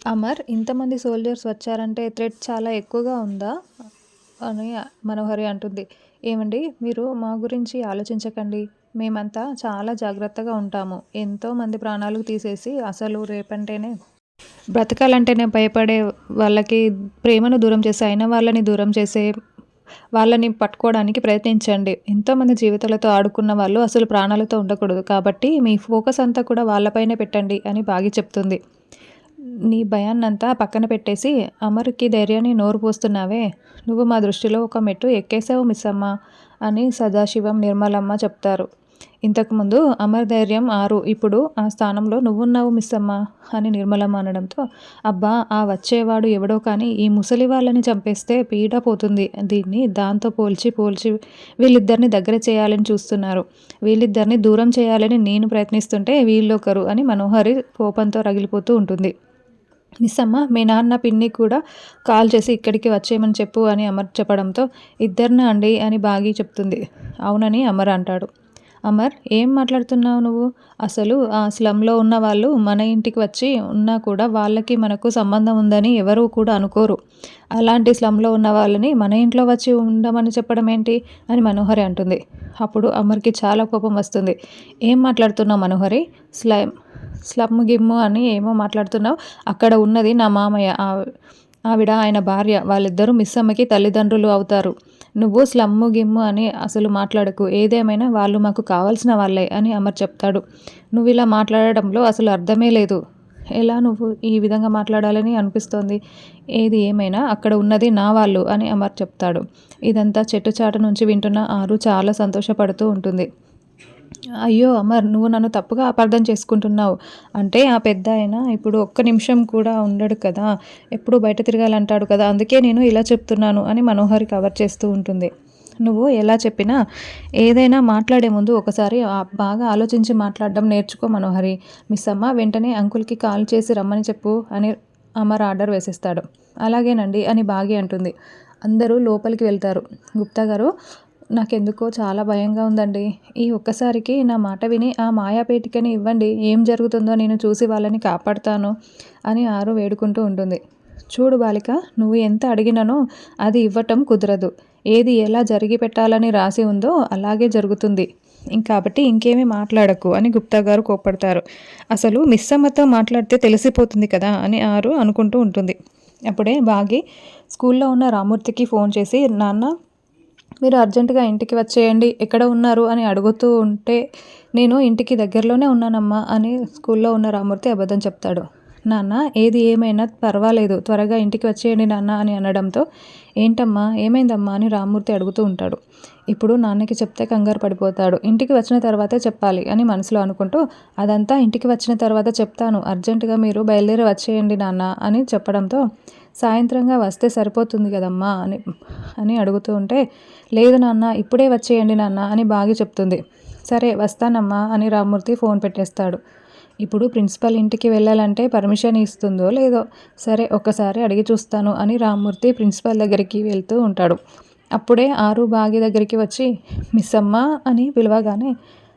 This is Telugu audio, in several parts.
అమర్ ఇంతమంది సోల్జర్స్ వచ్చారంటే థ్రెట్ చాలా ఎక్కువగా ఉందా? అని మనోహరి అంటుంది. ఏమండి మీరు మా గురించి ఆలోచించకండి. మేమంతా చాలా జాగ్రత్తగా ఉంటాము. ఎంతో మంది ప్రాణాలు తీసేసి అసలు రేపంటేనే బ్రతకాలంటేనే భయపడే వాళ్ళకి ప్రేమను దూరం చేసే అయిన వాళ్ళని దూరం చేసే వాళ్ళని పట్టుకోవడానికి ప్రయత్నించండి. ఎంతోమంది జీవితాలతో ఆడుకున్న వాళ్ళు అసలు ప్రాణాలతో ఉండకూడదు. కాబట్టి మీ ఫోకస్ అంతా కూడా వాళ్ళపైనే పెట్టండి అని బాగి చెప్తుంది. నీ భయాన్నంతా పక్కన పెట్టేసి అమర్కి ధైర్యాన్ని నోరు పోస్తున్నావే. నువ్వు మా దృష్టిలో ఒక మెట్టు ఎక్కేసావు మిస్సమ్మ అని సదాశివం నిర్మలమ్మ చెప్తారు. ఇంతకుముందు అమర్ ధైర్యం ఆరు ఇప్పుడు ఆ స్థానంలో నువ్వున్నావు మిస్సమ్మ అని నిర్మలమ్మ అనడంతో అబ్బా ఆ వచ్చేవాడు ఎవడో కానీ ఈ ముసలి వాళ్ళని చంపేస్తే పీడ పోతుంది. దీన్ని దాంతో పోల్చి పోల్చి వీళ్ళిద్దరిని దగ్గర చేయాలని చూస్తున్నారు. వీళ్ళిద్దరిని దూరం చేయాలని నేను ప్రయత్నిస్తుంటే వీళ్ళొకరు అని మనోహరి కోపంతో రగిలిపోతూ ఉంటుంది. మిస్సమ్మ మీ నాన్న పిన్ని కూడా కాల్ చేసి ఇక్కడికి వచ్చేయమని చెప్పు అని అమర్ చెప్పడంతో ఇద్దరిన అండి అని బాగి చెప్తుంది. అవునని అమర్ అంటాడు. అమర్ ఏం మాట్లాడుతున్నావు నువ్వు? అసలు ఆ స్లమ్లో ఉన్న వాళ్ళు మన ఇంటికి వచ్చి ఉన్నా కూడా వాళ్ళకి మనకు సంబంధం ఉందని ఎవరూ కూడా అనుకోరు. అలాంటి స్లమ్లో ఉన్న వాళ్ళని మన ఇంట్లో వచ్చి ఉండమని చెప్పడం ఏంటి అని మనోహరి అంటుంది. అప్పుడు అమర్కి చాలా కోపం వస్తుంది. ఏం మాట్లాడుతున్నావు మనోహరి? స్లైమ్ స్లమ్ గిమ్ము అని ఏమో మాట్లాడుతున్నావు. అక్కడ ఉన్నది నా మామయ్య. ఆవిడ ఆయన భార్య. వాళ్ళిద్దరూ మిస్సమ్మకి తల్లిదండ్రులు అవుతారు. నువ్వు స్లమ్ము గిమ్ము అని అసలు మాట్లాడకు. ఏదేమైనా వాళ్ళు మాకు కావాల్సిన వాళ్ళే అని అమర్ చెప్తాడు. నువ్వు ఇలా మాట్లాడడంలో అసలు అర్థమే లేదు. ఎలా నువ్వు ఈ విధంగా మాట్లాడాలని అనిపిస్తోంది? ఏది ఏమైనా అక్కడ ఉన్నది నా వాళ్ళు అని అమర్ చెప్తాడు. ఇదంతా చెట్టు చాట నుంచి వింటున్న ఆరు చాలా సంతోషపడుతూ ఉంటుంది. అయ్యో అమర్ నువ్వు నన్ను తప్పుగా అపార్థం చేసుకుంటున్నావు. అంటే ఆ పెద్ద ఆయన ఇప్పుడు ఒక్క నిమిషం కూడా ఉండడు కదా. ఎప్పుడు బయట తిరగాలంటాడు కదా. అందుకే నేను ఇలా చెప్తున్నాను అని మనోహరి కవర్ చేస్తూ ఉంటుంది. నువ్వు ఎలా చెప్పినా ఏదైనా మాట్లాడే ముందు ఒకసారి బాగా ఆలోచించి మాట్లాడడం నేర్చుకో మనోహరి. మిస్ అమ్మ వెంటనే అంకుల్కి కాల్ చేసి రమ్మని చెప్పు అని అమర్ ఆర్డర్ వేసేస్తాడు. అలాగేనండి అని బాగి అంటుంది. అందరూ లోపలికి వెళ్తారు. గుప్తా గారు నాకెందుకో చాలా భయంగా ఉందండి. ఈ ఒక్కసారికి నా మాట విని ఆ మాయాపేటికని ఇవ్వండి. ఏం జరుగుతుందో నేను చూసి వాళ్ళని కాపాడుతాను అని ఆరు వేడుకుంటూ ఉంటుంది. చూడు బాలిక నువ్వు ఎంత అడిగినానో అది ఇవ్వటం కుదరదు. ఏది ఎలా జరిగి పెట్టాలని రాసి ఉందో అలాగే జరుగుతుంది. కాబట్టి ఇంకేమీ మాట్లాడకు అని గుప్తా గారు కోప్పడతారు. అసలు మిస్సమ్మతో మాట్లాడితే తెలిసిపోతుంది కదా అని ఆరు అనుకుంటూ ఉంటుంది. అప్పుడే బాగి స్కూల్లో ఉన్న రామూర్తికి ఫోన్ చేసి నాన్న మీరు అర్జెంటుగా ఇంటికి వచ్చేయండి ఎక్కడ ఉన్నారు అని అడుగుతూ ఉంటే నేను ఇంటికి దగ్గరలోనే ఉన్నానమ్మా అని స్కూల్లో ఉన్న రామూర్తి అబద్ధం చెప్తాడు. నాన్న ఏది ఏమైనా పర్వాలేదు త్వరగా ఇంటికి వచ్చేయండి నాన్న అని అనడంతో ఏంటమ్మా ఏమైందమ్మా అని రామూర్తి అడుగుతూ ఉంటాడు. ఇప్పుడు నాన్నకి చెప్తే కంగారు పడిపోతాడు ఇంటికి వచ్చిన తర్వాతే చెప్పాలి అని మనసులో అనుకుంటూ అదంతా ఇంటికి వచ్చిన తర్వాత చెప్తాను అర్జెంటుగా మీరు బయలుదేరి వచ్చేయండి నాన్న అని చెప్పడంతో సాయంత్రంగా వస్తే సరిపోతుంది కదమ్మా అని అని అడుగుతూ ఉంటే లేదు నాన్న ఇప్పుడే వచ్చేయండి నాన్న అని బాగా చెప్తుంది. సరే వస్తానమ్మా అని రామ్మూర్తి ఫోన్ పెట్టేస్తాడు. ఇప్పుడు ప్రిన్సిపల్ ఇంటికి వెళ్ళాలంటే పర్మిషన్ ఇస్తుందో లేదో సరే ఒక్కసారి అడిగి చూస్తాను అని రామ్మూర్తి ప్రిన్సిపల్ దగ్గరికి వెళ్తూ ఉంటాడు. అప్పుడే ఆరు బాగి దగ్గరికి వచ్చి మిస్ అమ్మ అని పిలవగానే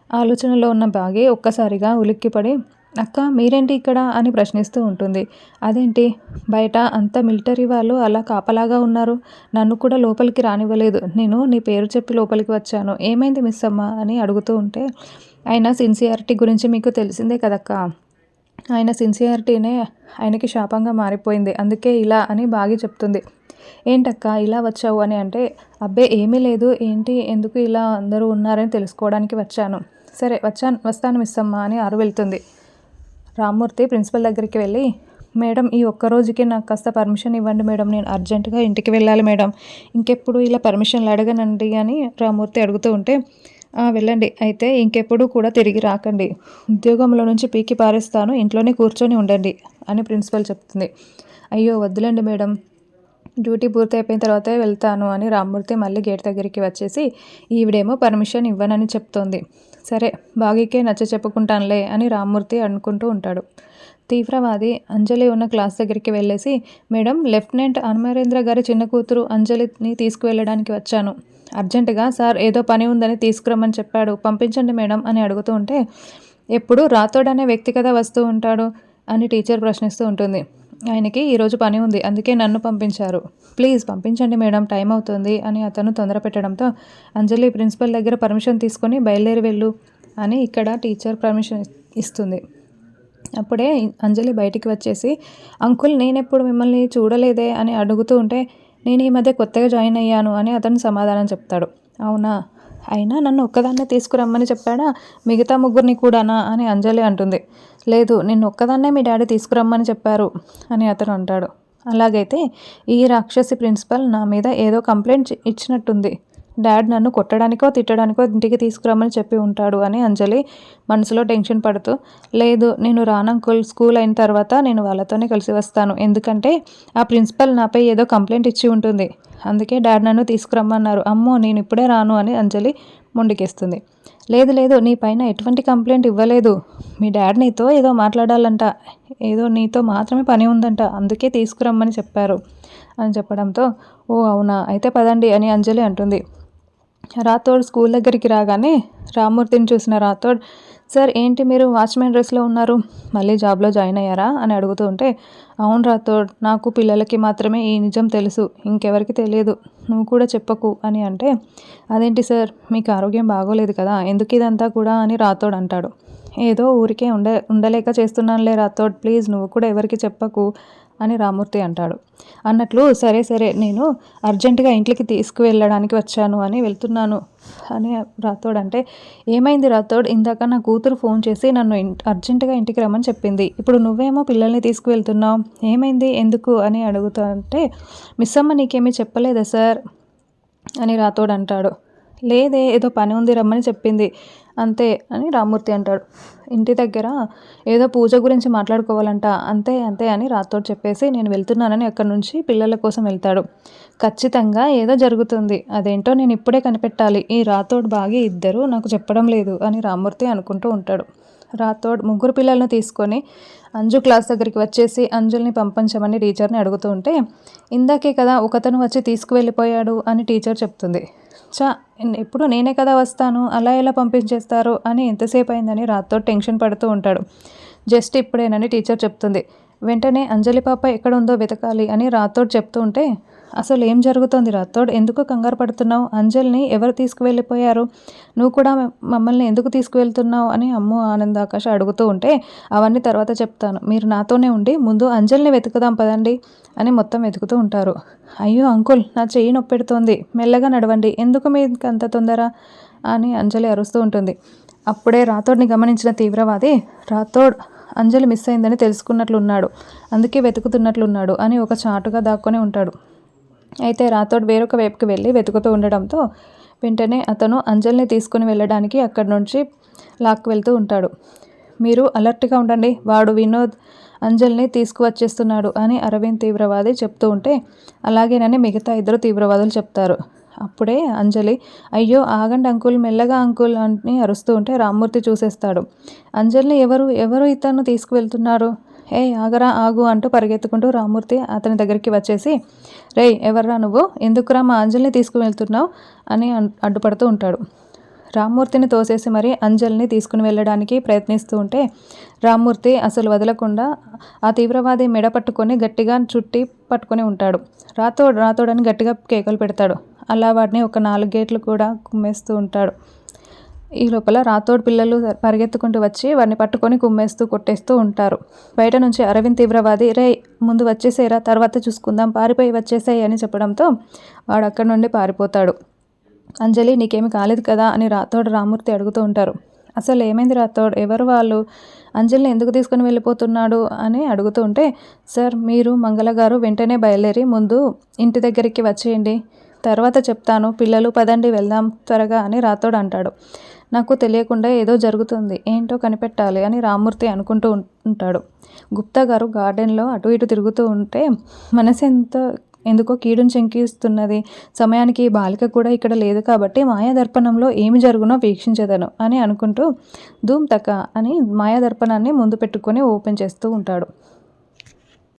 ఆలోచనలో ఉన్న బాగి ఒక్కసారిగా ఉలిక్కిపడి అక్క మీరేంటి ఇక్కడ అని ప్రశ్నిస్తూ ఉంటుంది. అదేంటి? బయట అంత మిలిటరీ వాళ్ళు అలా కాపలాగా ఉన్నారు. నన్ను కూడా లోపలికి రానివ్వలేదు. నేను నీ పేరు చెప్పి లోపలికి వచ్చాను. ఏమైంది మిస్ అమ్మ? అని అడుగుతూ ఉంటే ఆయన సిన్సియారిటీ గురించి మీకు తెలిసిందే కదక్క. ఆయన సిన్సియారిటీనే ఆయనకి శాపంగా మారిపోయింది. అందుకే ఇలా అని బాగా చెప్తుంది. ఏంటక్క ఇలా వచ్చావు అని అంటే అబ్బే ఏమీ లేదు. ఏంటి? ఎందుకు ఇలా అందరూ ఉన్నారని తెలుసుకోవడానికి వచ్చాను. సరే వచ్చాను వస్తాను మిస్ అమ్మ అని ఆరు వెళ్తుంది. రామ్మూర్తి ప్రిన్సిపల్ దగ్గరికి వెళ్ళి మేడం ఈ ఒక్క రోజుకి నాకు కాస్త పర్మిషన్ ఇవ్వండి మేడం. నేను అర్జెంటుగా ఇంటికి వెళ్ళాలి మేడం. ఇంకెప్పుడు ఇలా పర్మిషన్లు అడగనండి అని రామ్మూర్తి అడుగుతూ ఉంటే వెళ్ళండి. అయితే ఇంకెప్పుడు కూడా తిరిగి రాకండి. ఉద్యోగంలో నుంచి పీకి పారేస్తాను. ఇంట్లోనే కూర్చొని ఉండండి అని ప్రిన్సిపల్ చెప్తుంది. అయ్యో వద్దులేండి మేడం. డ్యూటీ పూర్తి అయిపోయిన తర్వాతే వెళ్తాను అని రామ్మూర్తి మళ్ళీ గేట్ దగ్గరికి వచ్చేసి ఈవిడేమో పర్మిషన్ ఇవ్వనని చెప్తోంది. సరే బాగీకే నచ్చ చెప్పుకుంటానులే అని రామ్మూర్తి అనుకుంటూ ఉంటాడు. తీవ్రవాది అంజలి ఉన్న క్లాస్ దగ్గరికి వెళ్ళేసి మేడం లెఫ్టినెంట్ అనుమరేంద్ర గారి చిన్న కూతురు అంజలిని తీసుకువెళ్ళడానికి వచ్చాను. అర్జెంటుగా సార్ ఏదో పని ఉందని తీసుకురమ్మని చెప్పాడు. పంపించండి మేడం అని అడుగుతూ ఉంటే ఎప్పుడు రాతోడనే వ్యక్తి కదా వస్తూ ఉంటాడు అని టీచర్ ప్రశ్నిస్తూ ఉంటుంది. ఆయనకి ఈరోజు పని ఉంది అందుకే నన్ను పంపించారు. ప్లీజ్ పంపించండి మేడం టైం అవుతుంది అని అతను తొందర పెట్టడంతో అంజలి ప్రిన్సిపల్ దగ్గర పర్మిషన్ తీసుకొని బయలుదేరి వెళ్ళు అని ఇక్కడ టీచర్ పర్మిషన్ ఇస్తుంది. అప్పుడే అంజలి బయటికి వచ్చేసి అంకుల్ నేనెప్పుడు మిమ్మల్ని చూడలేదే అని అడుగుతూ ఉంటే నేను ఈ మధ్య కొత్తగా జాయిన్ అయ్యాను అని అతను సమాధానం చెప్తాడు. అవునా? అయినా నన్ను ఒక్కదాన్నే తీసుకురమ్మని చెప్పాడా? మిగతా ముగ్గురిని కూడానా? అని అంజలి అంటుంది. లేదు నిన్ను ఒక్కదాన్నే మీ డాడీ తీసుకురమ్మని చెప్పారు అని అతను అంటాడు. అలాగైతే ఈ రాక్షసి ప్రిన్సిపల్ నా మీద ఏదో కంప్లైంట్ ఇచ్చినట్టుంది. డాడ్ నన్ను కొట్టడానికో తిట్టడానికో ఇంటికి తీసుకురమ్మని చెప్పి ఉంటాడు అని అంజలి మనసులో టెన్షన్ పడుతూ లేదు నేను రానంకుల్ స్కూల్ అయిన తర్వాత నేను వాళ్ళతోనే కలిసి వస్తాను. ఎందుకంటే ఆ ప్రిన్సిపల్ నాపై ఏదో కంప్లైంట్ ఇచ్చి ఉంటుంది. అందుకే డాడ్ నన్ను తీసుకురమ్మన్నారు. అమ్మో నేను ఇప్పుడే రాను అని అంజలి మొండికేస్తుంది. లేదు లేదు నీ పైన ఎటువంటి కంప్లైంట్ ఇవ్వలేదు. మీ డాడ్ నీతో ఏదో మాట్లాడాలంట. ఏదో నీతో మాత్రమే పని ఉందంట. అందుకే తీసుకురమ్మని చెప్పారు అని చెప్పడంతో ఓ అవునా? అయితే పదండి అని అంజలి అంటుంది. రాథోడ్ స్కూల్ దగ్గరికి రాగానే రామ్మూర్తిని చూసిన రాథోడ్ సార్ ఏంటి మీరు వాచ్మెన్ డ్రెస్లో ఉన్నారు? మళ్ళీ జాబ్లో జాయిన్ అయ్యారా? అని అడుగుతూ ఉంటే అవును రాథోడ్ నాకు పిల్లలకి మాత్రమే ఈ నిజం తెలుసు ఇంకెవరికి తెలియదు నువ్వు కూడా చెప్పకు అని అంటే అదేంటి సార్ మీకు ఆరోగ్యం బాగోలేదు కదా ఎందుకు ఇదంతా కూడా? అని రాథోడ్ అంటాడు. ఏదో ఊరికే ఉండ ఉండలేక చేస్తున్నానులే రాథోడ్ ప్లీజ్ నువ్వు కూడా ఎవరికి చెప్పకు అని రామూర్తి అంటాడు. అన్నట్లు సరే సరే నేను అర్జెంటుగా ఇంట్లోకి తీసుకువెళ్ళడానికి వచ్చాను అని వెళ్తున్నాను అని రాథోడ్ అంటే ఏమైంది రాథోడ్? ఇందాక నా కూతురు ఫోన్ చేసి నన్ను అర్జెంటుగా ఇంటికి రమ్మని చెప్పింది. ఇప్పుడు నువ్వేమో పిల్లల్ని తీసుకువెళ్తున్నావు. ఏమైంది? ఎందుకు? అని అడుగుతుంటే మిస్ అమ్మ నీకేమీ చెప్పలేదా సార్? అని రాథోడ్ అంటాడు. లేదే ఏదో పని ఉంది రమ్మని చెప్పింది. అంతే అని రామ్మూర్తి అంటాడు. ఇంటి దగ్గర ఏదో పూజ గురించి మాట్లాడుకోవాలంట అంతే అంతే అని రాథోడ్ చెప్పేసి నేను వెళ్తున్నానని అక్కడి నుంచి పిల్లల కోసం వెళ్తాడు. ఖచ్చితంగా ఏదో జరుగుతుంది. అదేంటో నేను ఇప్పుడే కనిపెట్టాలి. ఈ రాథోడ్ బాగి ఇద్దరు నాకు చెప్పడం లేదు అని రామ్మూర్తి అనుకుంటూ ఉంటాడు. రాథోడ్ ముగ్గురు పిల్లలను తీసుకొని అంజు క్లాస్ దగ్గరికి వచ్చేసి అంజుల్ని పంపించమని టీచర్ని అడుగుతూ ఉంటే ఇందాకే కదా ఒకతను వచ్చి తీసుకువెళ్ళిపోయాడు అని టీచర్ చెప్తుంది. చా ఎప్పుడు నేనే కదా వస్తాను అలా ఎలా పంపించేస్తారు అని ఎంతసేపు అయిందని రాథోడ్ టెన్షన్ పడుతూ ఉంటాడు. జస్ట్ ఇప్పుడేనని టీచర్ చెప్తుంది. వెంటనే అంజలి పాప ఎక్కడ ఉందో వెతకాలి అని రాథోడ్ చెప్తూ ఉంటే అసలు ఏం జరుగుతోంది రాథోడ్? ఎందుకు కంగారు పడుతున్నావు? అంజల్ని ఎవరు తీసుకువెళ్ళిపోయారు? నువ్వు కూడా మమ్మల్ని ఎందుకు తీసుకువెళ్తున్నావు? అని అమ్ము ఆనంద్ ఆకాశ అడుగుతూ ఉంటే అవన్నీ తర్వాత చెప్తాను. మీరు నాతోనే ఉండి ముందు అంజల్ని వెతుకుదాం పదండి అని మొత్తం వెతుకుతూ ఉంటారు. అయ్యో అంకుల్ నా చెయ్యి నొప్పెడుతోంది. మెల్లగా నడవండి. ఎందుకు మీకు అంత తొందర? అని అంజలి అరుస్తూ ఉంటుంది. అప్పుడే రాథోడ్ని గమనించిన తీవ్రవాది రాథోడ్ అంజలి మిస్ అయిందని తెలుసుకున్నట్లున్నాడు. అందుకే వెతుకుతున్నట్లున్నాడు అని ఒక చాటుగా దాక్కొని ఉంటాడు. అయితే రాథోడ్ వేరొక వైపుకి వెళ్ళి వెతుకుతూ ఉండడంతో వెంటనే అతను అంజల్ని తీసుకుని వెళ్ళడానికి అక్కడి నుంచి లాక్కు వెళ్తూ ఉంటాడు. మీరు అలర్ట్గా ఉండండి వాడు వినోద్ అంజల్ని తీసుకువచ్చేస్తున్నాడు అని అరవింద్ తీవ్రవాది చెప్తూ ఉంటే అలాగేనని మిగతా ఇద్దరు తీవ్రవాదులు చెప్తారు. అప్పుడే అంజలి అయ్యో ఆగండి అంకుల్ మెల్లగా అంకుల్ అని అరుస్తూ ఉంటే రామ్మూర్తి చూసేస్తాడు. అంజలిని ఎవరు ఎవరు ఇతను తీసుకువెళ్తున్నారు? ఏ ఆగరా ఆగు అంటూ పరిగెత్తుకుంటూ రామ్మూర్తి అతని దగ్గరికి వచ్చేసి రే ఎవర్రా నువ్వు? ఎందుకురా మా అంజలిని తీసుకువెళ్తున్నావు? అని అడ్డుపడుతూ ఉంటాడు. రామ్మూర్తిని తోసేసి మరీ అంజల్ని తీసుకుని వెళ్ళడానికి ప్రయత్నిస్తూ ఉంటే రామ్మూర్తి అసలు వదలకుండా ఆ తీవ్రవాది మెడ పట్టుకొని గట్టిగా చుట్టి పట్టుకొని ఉంటాడు. రాతోడు రాతోడని గట్టిగా కేకలు పెడతాడు. అలా వాడిని ఒక నాలుగు గేట్లు కూడా కుమ్మేస్తూ ఉంటాడు. ఈ లోపల రాథోడ్ పిల్లలు పరిగెత్తుకుంటూ వచ్చి వారిని పట్టుకొని కుమ్మేస్తూ కొట్టేస్తూ ఉంటారు. బయట నుంచి అరవింద్ తీవ్రవాది రే ముందు వచ్చేసేరా తర్వాత చూసుకుందాం పారిపోయి వచ్చేసాయి అని చెప్పడంతో వాడు అక్కడి నుండి పారిపోతాడు. అంజలి నీకేమి కాలేదు కదా అని రాథోడ్ రామూర్తి అడుగుతూ ఉంటారు. అసలు ఏమైంది రాథోడ్ ఎవరు వాళ్ళు? అంజలిని ఎందుకు తీసుకుని వెళ్ళిపోతున్నాడు? అని అడుగుతూ ఉంటే సార్ మీరు మంగళ గారు వెంటనే బయలుదేరి ముందు ఇంటి దగ్గరికి వచ్చేయండి. తర్వాత చెప్తాను. పిల్లలు పదండి వెళ్దాం త్వరగా అని రాథోడ్ అంటాడు. నాకు తెలియకుండా ఏదో జరుగుతుంది. ఏంటో కనిపెట్టాలి అని రామూర్తి అనుకుంటూ ఉంటాడు. గుప్తా గారు గార్డెన్లో అటు ఇటు తిరుగుతూ ఉంటే మనసు ఎంత ఎందుకో కీడును చెంకిస్తున్నది సమయానికి బాలిక కూడా ఇక్కడ లేదు కాబట్టి మాయాదర్పణంలో ఏమి జరుగునో వీక్షించదను అని అనుకుంటూ ధూమ్ తక అని మాయాదర్పణాన్ని ముందు పెట్టుకొని ఓపెన్ చేస్తూ ఉంటాడు.